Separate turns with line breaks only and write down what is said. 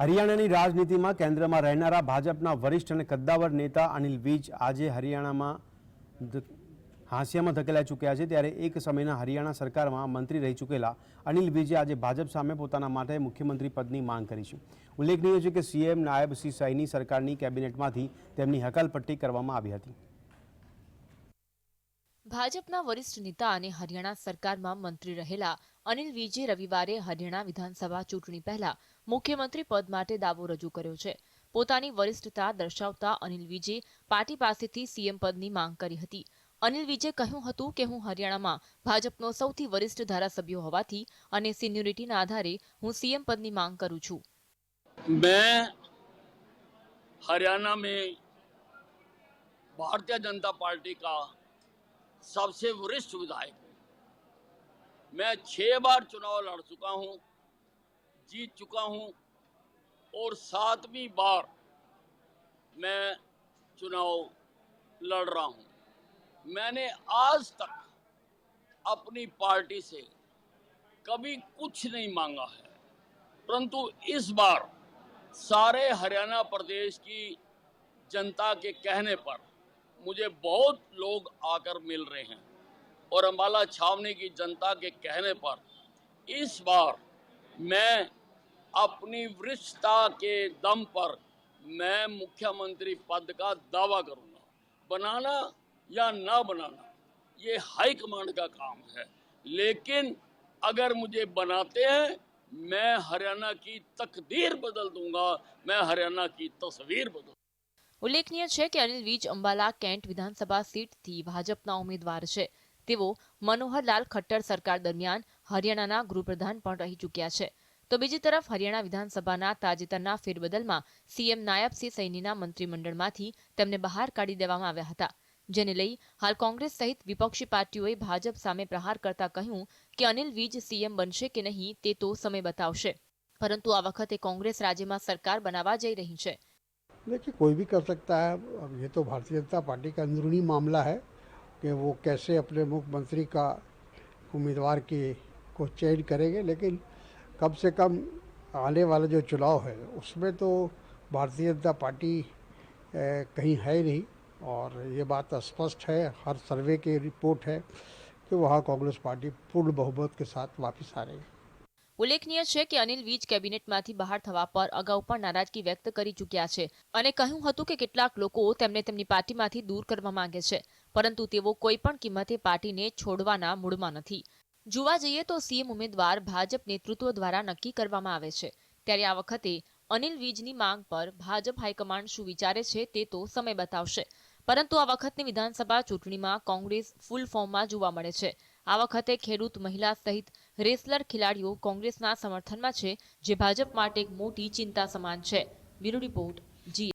હરિયાણાની રાજનીતિમાં કેન્દ્રમાં રહેનારા ભાજપના વરિષ્ઠ અને કદ્દાવર નેતા અનિલ વિજ આજે હરિયાણામાં હાંસિયામાં ધકેલાઈ ચૂક્યા છે ત્યારે એક સમયના હરિયાણા સરકારમાં મંત્રી રહી ચૂકેલા અનિલ વિજે આજે ભાજપ સામે પોતાના માટે મુખ્યમંત્રી પદની માંગ કરી છે ઉલ્લેખનીય છે કે સીએમ નાયબ સી સાઈની સરકારની કેબિનેટમાંથી તેમની હકાલપટ્ટી કરવામાં આવી હતી
ભાજપના વરિષ્ઠ નેતા અને હરિયાણા સરકારમાં મંત્રી રહેલા અનિલ વિજે રવિવારે હરિયાણા વિધાનસભા ચૂંટણી પહેલા મુખ્યમંત્રી પદ માટે દાવો રજૂ કર્યો છે પોતાની વરિષ્ઠતા દર્શાવતા અનિલ વિજે પાર્ટી પાસેથી સીએમ પદની માંગ કરી હતી અનિલ વિજે કહ્યું હતું કે હું હરિયાણામાં ભાજપનો સૌથી વરિષ્ઠ ધારાસભ્ય હોવાથી અને સિન્યોરિટીના આધારે હું સીએમ પદની માંગ કરું છું
મેં હરિયાણા મેં ભારતીય જનતા પાર્ટી का सबसे वरिष्ठ विधायक हूँ मैं छः बार चुनाव लड़ चुका जीत चुका हूँ और सातवीं बार मैं चुनाव लड़ रहा हूँ मैंने आज तक अपनी पार्टी से कभी कुछ नहीं मांगा है परंतु इस बार सारे हरियाणा प्रदेश की जनता के कहने पर मुझे बहुत लोग आकर मिल रहे हैं और अम्बाला छावनी की जनता के कहने पर इस बार मैं अपनी वृक्षता के दम पर मैं मुख्यमंत्री पद का दावा करूंगा बनाना या ना बनाना ये हाई कमांड का काम है लेकिन अगर मुझे बनाते हैं मैं हरियाणा की तकदीर बदल दूंगा मैं हरियाणा की तस्वीर बदल
उल्लेखनीय है कि अनिल विज अंबाला कैंट विधानसभा सीट थी भाजपा उम्मीदवार છે તેઓ મનોહરલાલ ખટ્ટર સરકાર દરમિયાન હરિયાણાના ગૃહપ્રધાન પણ રહી ચૂક્યા છે તો બીજી તરફ હરિયાણા વિધાનસભાના તાજેતરના ફેરબદલમાં સીએમ નાયબસિંહ સૈનીના મંત્રીમંડળમાંથી તેમને બહાર કાઢી દેવામાં આવ્યા હતા જેને લઈ હાલ કોંગ્રેસ સહિત વિપક્ષી પાર્ટીઓએ ભાજપ સામે પ્રહાર કરતા કહ્યું કે અનિલ વિજ સીએમ બનશે કે નહીં તે તો સમય બતાવશે પરંતુ આ વખતે કોંગ્રેસ राज्य સરકાર બનાવવા જઈ રહી છે
देखिए कोई भी कर सकता है अब ये तो भारतीय जनता पार्टी का अंदरूनी मामला है कि वो कैसे अपने मुख्यमंत्री का उम्मीदवार की को चयन करेंगे लेकिन કબસે કમ આને વાલો જો ચુલાવ હે उसमे તો ભારતીય જનતા પાર્ટી કહી હૈ નહીં ઓર યે બાત સ્પષ્ટ હે હર સર્વે કે રિપોર્ટ હે કે વહા કોંગ્રેસ પાર્ટી પુલ બહુભત કે સાથ વાપિસ આ રહી હૈ
ઉલેખનિય છે કે અનિલ વીજ કેબિનેટ માથી બહાર થવા પર અગવ પર નારાજગી વ્યક્ત કરી ચૂક્યા છે અને કહ્યુ હતુ કે કેટલાક લોકો તેમણે તેમની પાર્ટી માથી દૂર કરવા માંગે છે પરંતુ તેવો કોઈ પણ કિંમત એ પાર્ટી ને છોડવાના મૂડમાં નથી જોવા જઈએ તો સીએમ ઉમેદવાર ભાજપ નેતૃત્વ દ્વારા નક્કી કરવામાં આવે છે ત્યારે આ વખતે અનિલ વીજની માંગ પર ભાજપ હાઈકમાન્ડ શું વિચારે છે તે તો સમય બતાવશે પરંતુ આ વખતની વિધાનસભા ચૂંટણીમાં કોંગ્રેસ ફૂલ ફોર્મમાં જોવા મળે છે આ વખતે ખેડૂત મહિલા સહિત રેસલર ખેલાડીઓ કોંગ્રેસના સમર્થનમાં છે જે ભાજપ માટે એક મોટી ચિંતા સમાન છે બ્યુરો રિપોર્ટ જી